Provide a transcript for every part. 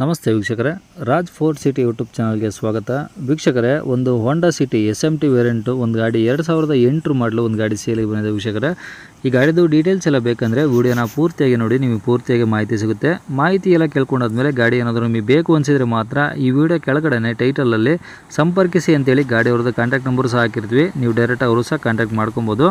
ನಮಸ್ತೆ ವೀಕ್ಷಕರೇ. Raj four city YouTube ಚಾನಲ್ಗೆ ಸ್ವಾಗತ. ವೀಕ್ಷಕರೇ, ಒಂದು Honda City S M T variant ಒಂದು ಗಾಡಿ ಎರಡು ಸಾವಿರದ ಎಂಟು ಮಾಡಲು ಒಂದು ಗಾಡಿ ಸೇಲಿಗೆ ಬಂದಿದೆ ವೀಕ್ಷಕರೇ. ಈ ಗಾಡಿದು ಡೀಟೇಲ್ಸ್ ಎಲ್ಲ ಬೇಕಂದರೆ ವೀಡಿಯೋನ ಪೂರ್ತಿಯಾಗಿ ನೋಡಿ, ನಿಮಗೆ ಪೂರ್ತಿಯಾಗಿ ಮಾಹಿತಿ ಸಿಗುತ್ತೆ. ಮಾಹಿತಿ ಎಲ್ಲ ಕೇಳ್ಕೊಂಡಾದ್ಮೇಲೆ ಗಾಡಿ ಏನಾದರೂ ನಿಮಗೆ ಬೇಕು ಅನಿಸಿದರೆ ಮಾತ್ರ ಈ ವಿಡಿಯೋ ಕೆಳಗಡೆ ಟೈಟಲಲ್ಲಿ ಸಂಪರ್ಕಿಸಿ ಅಂತೇಳಿ ಗಾಡಿಯವ್ರದ್ದು ಕಾಂಟ್ಯಾಕ್ಟ್ ನಂಬರ್ ಸಹ ಹಾಕಿರ್ತೀವಿ. ನೀವು ಡೈರೆಕ್ಟ್ ಅವರು ಸಹ ಕಾಂಟ್ಯಾಕ್ಟ್ ಮಾಡ್ಕೊಬೋದು.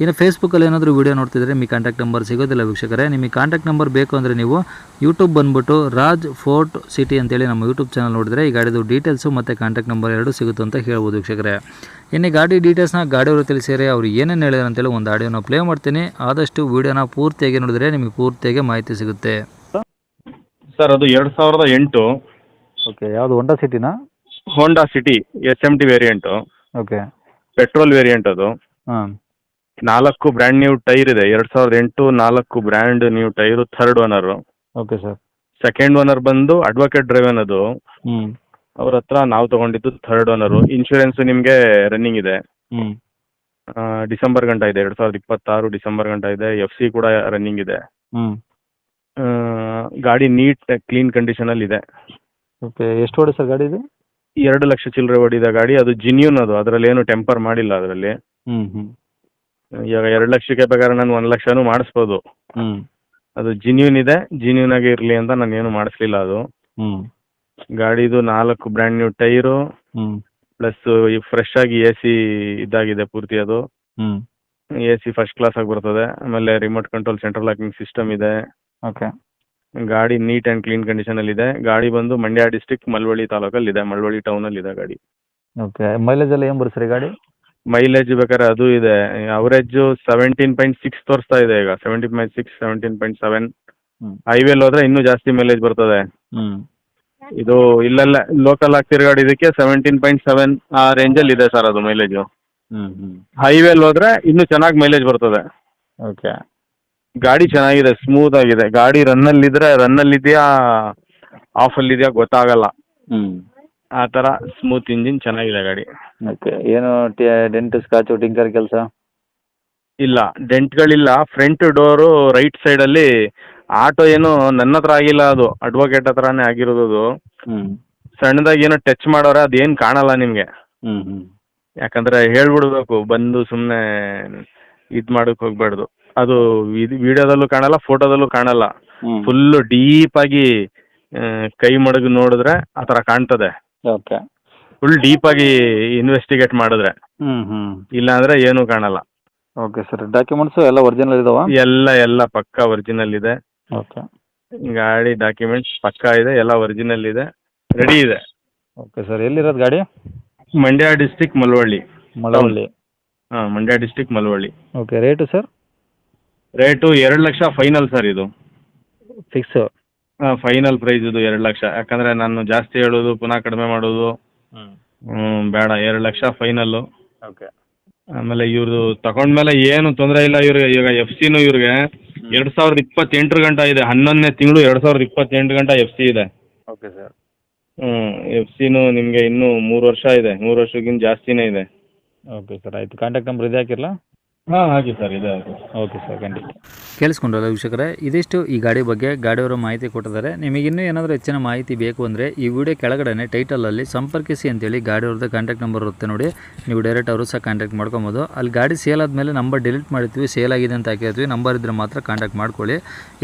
ಇನ್ನು ಫೇಸ್ಬುಕ್ಕಲ್ಲಿ ಏನಾದರೂ ವೀಡಿಯೋ ನೋಡ್ತಿದ್ರೆ ನಿಮ್ಮ ಕಾಂಟ್ಯಾಕ್ಟ್ ನಂಬರ್ ಸಿಗೋದಿಲ್ಲ ವೀಕ್ಷಕರೇ. ನಿಮಗೆ ಕಾಂಟ್ಯಾಕ್ಟ್ ನಂಬರ್ ಬೇಕು ಅಂದರೆ ನೀವು ಯೂಟ್ಯೂಬ್ ಬಂದುಬಿಟ್ಟು ರಾಜ್ ಫೋರ್ಟ್ ಸಿಟಿ ಅಂತೇಳಿ ನಮ್ಮ ಯೂಟ್ಯೂಬ್ ಚಾನಲ್ ನೋಡಿದ್ರೆ ಈ ಗಾಡಿದು ಡೀಟೇಲ್ಸು ಮತ್ತು ಕಾಂಟ್ಯಾಕ್ಟ್ ನಂಬರ್ ಎರಡು ಸಿಗುತ್ತೆ ಅಂತ ಹೇಳ್ಬೋದು ವೀಕ್ಷಕರೇ. ಇನ್ನು ಈ ಗಾಡಿ ಡೀಟೇಲ್ಸ್ನ ಗಾಡಿಯವರು ತಿಳಿಸಿದರೆ ಅವರು ಏನೇನು ಹೇಳಿದ್ರು ಅಂತೇಳಿ ಒಂದು ಆಡಿಯೋನ ಪ್ಲೇ ಮಾಡ್ತೀನಿ. ಆದಷ್ಟು ವೀಡಿಯೋನ ಪೂರ್ತಿಯಾಗಿ ನೋಡಿದ್ರೆ ನಿಮಗೆ ಪೂರ್ತಿಯಾಗಿ ಮಾಹಿತಿ ಸಿಗುತ್ತೆ. ಸರ್ ಅದು ಎರಡು ಸಾವಿರದ ಎಂಟು. ಓಕೆ ಯಾವುದು Honda ಸಿಟಿನಾ Honda City S M T variant okay petrol variant ಅದು. ಹಾಂ. ನಾಲ್ಕು ಬ್ರ್ಯಾಂಡ್ ನ್ಯೂ ಟೈರ್ ಇದೆ. ಎರಡು ಸಾವಿರದ ಎಂಟು ನಾಲ್ಕು brand new tyre third owner okay sir second owner ಬಂದು ಅಡ್ವೊಕೇಟ್ ಡ್ರೈವನ್ ಅದು. ಹ್ಞೂ ಅವ್ರ ಹತ್ರ ನಾವು ತಗೊಂಡಿದ್ದು ಥರ್ಡ್ ಓನರ್ ಇನ್ಶೂರೆನ್ಸ್ ನಿಮಗೆ ರನ್ನಿಂಗ್ ಇದೆ. ಹ್ಞೂ ಡಿಸೆಂಬರ್ ಗಂಟ ಇದೆ. ಎರಡು ಸಾವಿರದ ಇಪ್ಪತ್ತಾರು ಡಿಸೆಂಬರ್ ಗಂಟ ಇದೆ. ಎಫ್ ಸಿ ಕೂಡ ರನ್ನಿಂಗ್ ಇದೆ. ಹ್ಞೂ ಆ, ಗಾಡಿ ನೀಟ್ ಕ್ಲೀನ್ ಕಂಡೀಷನಲ್ಲಿ ಇದೆ. ಓಕೆ ಎಷ್ಟು ಹೊಡೆ ಸರ್ ಗಾಡಿ ಇದು? ಎರಡು ಲಕ್ಷ ಚಿಲ್ಲರೆ ಓಡಿದ ಗಾಡಿ. ಅದು ಜಿನ್ಯೂನ್ ಅದು. ಅದರಲ್ಲಿ ಏನು ಟೆಂಪರ್ ಮಾಡಿಲ್ಲ ಅದರಲ್ಲಿ. ಹ್ಞೂ ಹ್ಞೂ ಇವಾಗ ಎರಡು ಲಕ್ಷಕ್ಕೆ ಬೇಕಾದ್ರೆ ನಾನು ಒಂದು ಲಕ್ಷನೂ ಮಾಡಿಸ್ಬೋದು. ಅದು ಜಿನ್ಯೂನ್ ಇದೆ ಜಿನ್ಯೂನ್ ಆಗಿ ಇರಲಿ ಅಂತ ನಾನು ಏನು ಮಾಡಿಸ್ಲಿಲ್ಲ ಅದು. ಗಾಡಿದು ನಾಲ್ಕು ಬ್ರ್ಯಾಂಡ್ ನ್ಯೂ ಟೈರು ಪ್ಲಸ್ ಈ ಫ್ರೆಶ್ ಆಗಿ ಎ ಸಿ ಇದಾಗಿದೆ ಪೂರ್ತಿ ಅದು. ಎ ಸಿ ಫಸ್ಟ್ ಕ್ಲಾಸ್ ಆಗಿ ಬರ್ತದೆ ಆಮೇಲೆ remote control central locking system ಇದೆ. ಓಕೆ ಗಾಡಿ ನೀಟ್ ಅಂಡ್ ಕ್ಲೀನ್ ಕಂಡೀಷನ್ ಅಲ್ಲಿ ಇದೆ. ಗಾಡಿ ಬಂದು ಮಂಡ್ಯ ಡಿಸ್ಟಿಕ್ ಮಳವಳ್ಳಿ ತಾಲೂಕಲ್ಲಿ ಇದೆ ಮಳವಳ್ಳಿ ಅಲ್ಲಿ ಇದೆ ಗಾಡಿ. ಓಕೆ ಮೈಲೇಜ್ ಎಲ್ಲ ಏನ್ ಬರುತ್ತೆ ಸರ್ ಗಾಡಿ? ಮೈಲೇಜ್ ಬೇಕಾದ್ರೆ ಅದು ಇದೆ. ಅವರೇಜು ಸೆವೆಂಟೀನ್ ಪಾಯಿಂಟ್ ಸಿಕ್ಸ್ ತೋರಿಸ್ತಾ ಇದೆ ಈಗ. Seventeen point six seventeen point seven. ಹೈವೇಲಿ ಹೋದ್ರೆ ಇನ್ನೂ ಜಾಸ್ತಿ ಮೈಲೇಜ್ ಬರ್ತದೆ. ಇದು ಇಲ್ಲೆಲ್ಲ ಲೋಕಲ್ ಆಗಿ ತಿರುಗಾಡಿದಕ್ಕೆ ಸೆವೆಂಟೀನ್ ಪಾಯಿಂಟ್ ಸೆವೆನ್ ಆ ರೇಂಜಲ್ಲಿ ಇದೆ ಸರ್ ಅದು ಮೈಲೇಜು ಹೈವೇಲಿ ಹೋದ್ರೆ ಇನ್ನೂ ಚೆನ್ನಾಗಿ ಮೈಲೇಜ್ ಬರ್ತದೆ. ಓಕೆ. ಗಾಡಿ ಚೆನ್ನಾಗಿದೆ ಸ್ಮೂತ್ ಆಗಿದೆ. ಗಾಡಿ ರನ್ನಲ್ಲಿದ್ರೆ ರನ್ನಲ್ಲಿದೆಯಾ ಆಫಲ್ಲಿದೆಯಾ ಗೊತ್ತಾಗಲ್ಲ. ಹ್ಞೂ ಆ ಥರ ಸ್ಮೂತ್ ಇಂಜಿನ್ ಚೆನ್ನಾಗಿದೆ ಗಾಡಿ. ಓಕೆ ಏನು ಡೆಂಟ್ ಸ್ಕಾಚು ಟಿಂಕರ್ ಕೆಲಸ? ಇಲ್ಲ. ಡೆಂಟ್ಗಳಿಲ್ಲ ಫ್ರಂಟ್ ಡೋರು ರೈಟ್ ಸೈಡಲ್ಲಿ ಆಟೋ ಏನು ನನ್ನ ಹತ್ರ ಆಗಿಲ್ಲ ಅದು. ಅಡ್ವೊಕೇಟ್ ಹತ್ರನೇ ಆಗಿರೋದು ಅದು. ಹ್ಮ್. ಸಣ್ಣದಾಗಿ ಏನೋ ಟಚ್ ಮಾಡೋರೆ ಅದೇನ್ ಕಾಣಲ್ಲ ನಿಮಗೆ. ಹ್ಮ್ ಹ್ಮ್. ಯಾಕಂದ್ರೆ ಹೇಳ್ಬಿಡ್ಬೇಕು ಬಂದು ಸುಮ್ಮನೆ ಇದ್ ಮಾಡಕ್ ಹೋಗ್ಬಾರ್ದು. ಅದು ಇದು ವಿಡಿಯೋದಲ್ಲೂ ಕಾಣಲ್ಲ ಫೋಟೋದಲ್ಲೂ ಕಾಣಲ್ಲ. ಫುಲ್ ಡೀಪ್ ಆಗಿ ಕೈ ಮಡಗಿ ನೋಡಿದ್ರೆ ಆ ಥರ ಕಾಣ್ತದೆ. ಓಕೆ ಫುಲ್ ಡೀಪ್ ಆಗಿ ಇನ್ವೆಸ್ಟಿಗೇಟ್ ಮಾಡಿದ್ರೆ. ಹ್ಞೂ ಹ್ಞೂ ಏನು ಏನೂ ಕಾಣಲ್ಲ. ಓಕೆ ಸರ್ ಡಾಕ್ಯುಮೆಂಟ್ಸ್ ಎಲ್ಲ ಒರಿಜಿನಲ್ ಇದಾವ? ಎಲ್ಲ ಎಲ್ಲ ಪಕ್ಕ ಒರಿಜಿನಲ್ ಇದೆ. ಓಕೆ ಗಾಡಿ ಡಾಕ್ಯುಮೆಂಟ್ಸ್ ಪಕ್ಕಾ ಇದೆ ಎಲ್ಲ ಒರಿಜಿನಲ್ ಇದೆ. ರೆಡಿ ಇದೆ. ಓಕೆ ಸರ್ ಎಲ್ಲಿರೋದು ಗಾಡಿ? ಮಂಡ್ಯ ಡಿಸ್ಟಿಕ್ ಮಲವಳ್ಳಿ. ಮಲವಳ್ಳಿ. ಹಾಂ Mandya district Malavalli. Okay rate sir rate ಎರಡು ಲಕ್ಷ ಫೈನಲ್ ಸರ್ ಇದು. ಫಿಕ್ಸು ಹಾಂ ಫೈನಲ್ ಪ್ರೈಸ್ ಇದು ಎರಡು ಲಕ್ಷ. ಯಾಕಂದ್ರೆ ನಾನು ಜಾಸ್ತಿ ಹೇಳೋದು ಪುನಃ ಕಡಿಮೆ ಮಾಡೋದು. ಹ್ಞೂ ಬೇಡ ಎರಡು ಲಕ್ಷ ಫೈನಲ್ ಓಕೆ ಆಮೇಲೆ ಇವ್ರದ್ದು ತಗೊಂಡ್ಮೇಲೆ ಏನು ತೊಂದರೆ ಇಲ್ಲ ಇವ್ರಿಗೆ. ಈಗ ಎಫ್ ಸಿನೂ ಇವ್ರಿಗೆ ಎರಡ್ ಸಾವಿರದ ಇಪ್ಪತ್ತೆಂಟರ ಗಂಟ ಇದೆ. ಹನ್ನೊಂದನೇ ತಿಂಗಳು ಎರಡ್ ಸಾವಿರದ ಇಪ್ಪತ್ತೆಂಟು ಗಂಟ ಎಫ್ ಸಿ ಇದೆ. ಓಕೆ ಸರ್ ಹ್ಞೂ ಎಫ್ ಸಿನೂ ನಿಮಗೆ ಇನ್ನೂ ಮೂರು ವರ್ಷ ಇದೆ. ಮೂರು ವರ್ಷಕ್ಕಿಂತ ಜಾಸ್ತಿನೇ ಇದೆ. ಓಕೆ ಸರ್ ಆಯಿತು. ಕಾಂಟ್ಯಾಕ್ಟ್ ನಂಬರ್ ಇದೆ ಹಾಕಿರಲ್ಲ ಹಾಂ, ಹಾಗೆ ಸರ್ ಇದೆ ಓಕೆ ಸರ್ ಖಂಡಿತ. ಕೇಳಿಸ್ಕೊಂಡ್ರಲ್ಲ ವೀಕ್ಷಕರೇ, ಇದಿಷ್ಟು ಈ ಗಾಡಿ ಬಗ್ಗೆ ಗಾಡಿಯವರು ಮಾಹಿತಿ ಕೊಟ್ಟಿದ್ದಾರೆ. ನಿಮಗೆ ಇನ್ನೂ ಏನಾದರೂ ಹೆಚ್ಚಿನ ಮಾಹಿತಿ ಬೇಕು ಅಂದರೆ ಈ ವಿಡಿಯೋ ಕೆಳಗಡೆ ಟೈಟಲಲ್ಲಿ ಸಂಪರ್ಕಿಸಿ ಅಂತೇಳಿ ಗಾಡಿಯವ್ರದ್ದು ಕಾಂಟ್ಯಾಕ್ಟ್ ನಂಬರ್ ಇರುತ್ತೆ ನೋಡಿ. ನೀವು ಡೈರೆಕ್ಟ್ ಅವರು ಸಹ ಕಾಂಟ್ಯಾಕ್ಟ್ ಮಾಡ್ಕೊಬೋದು. ಅಲ್ಲಿ ಗಾಡಿ ಸೇಲ್ ಆದಮೇಲೆ ನಂಬರ್ ಡಿಲೀಟ್ ಮಾಡ್ತೀವಿ ಸೇಲ್ ಆಗಿದೆ ಅಂತ ಹಾಕಿರ್ತೀವಿ ನಂಬರ್ ಇದ್ದರೆ ಮಾತ್ರ ಕಾಂಟ್ಯಾಕ್ಟ್ ಮಾಡ್ಕೊಳ್ಳಿ.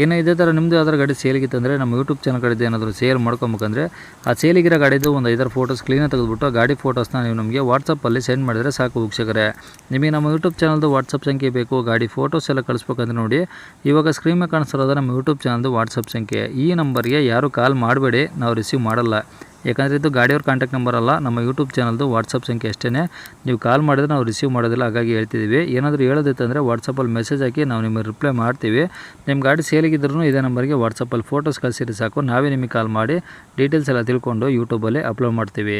ಇನ್ನು ಇದೇ ಥರ ನಿಮ್ಮದು ಯಾವ್ದಾರು ಗಾಡಿ ಸೇಲಿಗಿತ್ತಂದರೆ ನಮ್ಮ ಯೂಟ್ಯೂಬ್ ಚಾನಲ್ ಕಡೆದು ಏನಾದರೂ ಸೇಲ್ ಮಾಡ್ಕೊಬೇಕಂದ್ರೆ ಆ ಸೇಲಿಗಿರೋ ಗಾಡಿದು ಒಂದು ಐದಾರು ಫೋಟೋಸ್ ಕ್ಲೀನಾಗಿ ತೆಗೆದುಬಿಟ್ಟು ಗಾಡಿ ಫೋಟೋಸ್ನ ನೀವು ನಮಗೆ ವಾಟ್ಸಪ್ಪಲ್ಲಿ ಸೆಂಡ್ ಮಾಡಿದರೆ ಸಾಕು ವೀಕ್ಷಕರೇ. ನಿಮಗೆ ನಮ್ಮ ಯೂಟ್ಯೂಬ್ ಚಾನಲ್ದು ವಾಟ್ಸಪ್ ಸಂಖ್ಯೆ ಬೇಕು, ಗಾಡಿ ಫೋಟೋಸ್ ಎಲ್ಲ ಕಳಿಸ್ಬೇಕಂದ್ರೆ ನೋಡಿ. ಇವಾಗ ಸ್ಕ್ರೀನ್ ಮೇಲೆ ಕಾಣಿಸ್ತಿರೋದು ನಮ್ಮ ಯೂಟ್ಯೂಬ್ ಚಾನಲ್ದು ವಾಟ್ಸಪ್ ಸಂಖ್ಯೆ. ಈ ನಂಬರ್ಗೆ ಯಾರು ಕಾಲ್ ಮಾಡಬೇಡಿ, ನಾವು ರಿಸೀವ್ ಮಾಡಲ್ಲ. ಯಾಕಂದರೆ ಇದು ಗಾಡಿಯವ್ರ ಕಾಂಟ್ಯಾಕ್ಟ್ ನಂಬರ್ ಅಲ್ಲ, ನಮ್ಮ ಯೂಟ್ಯೂಬ್ ಚಾನಲ್ದು ವಾಟ್ಸಪ್ ಸಂಖ್ಯೆ ಅಷ್ಟೇ ನೀವು ಕಾಲ್ ಮಾಡಿದ್ರೆ ನಾವು ರಿಸೀವ್ ಮಾಡೋದಿಲ್ಲ, ಹಾಗಾಗಿ ಹೇಳ್ತಿದ್ದೀವಿ ಏನಾದರೂ ಹೇಳೋದಿತ್ತಂದರೆ ವಾಟ್ಸಪ್ಪಲ್ಲಿ ಮೆಸೇಜ್ ಹಾಕಿ ನಾವು ನಿಮಗೆ ರಿಪ್ಲೈ ಮಾಡ್ತೀವಿ. ನಿಮ್ಮ ಗಾಡಿ ಸೇಲಿಗಿದ್ರೂ ಇದೇ ನಂಬರ್ಗೆ ವಾಟ್ಸಪ್ಪಲ್ಲಿ ಫೋಟೋಸ್ ಕಳಿಸಿರಿ ಸಾಕು. ನಾವೇ ನಿಮಗೆ ಕಾಲ್ ಮಾಡಿ ಡೀಟೇಲ್ಸ್ ಎಲ್ಲ ತಿಳ್ಕೊಂಡು ಯೂಟ್ಯೂಬಲ್ಲಿ ಅಪ್ಲೋಡ್ ಮಾಡ್ತೀವಿ.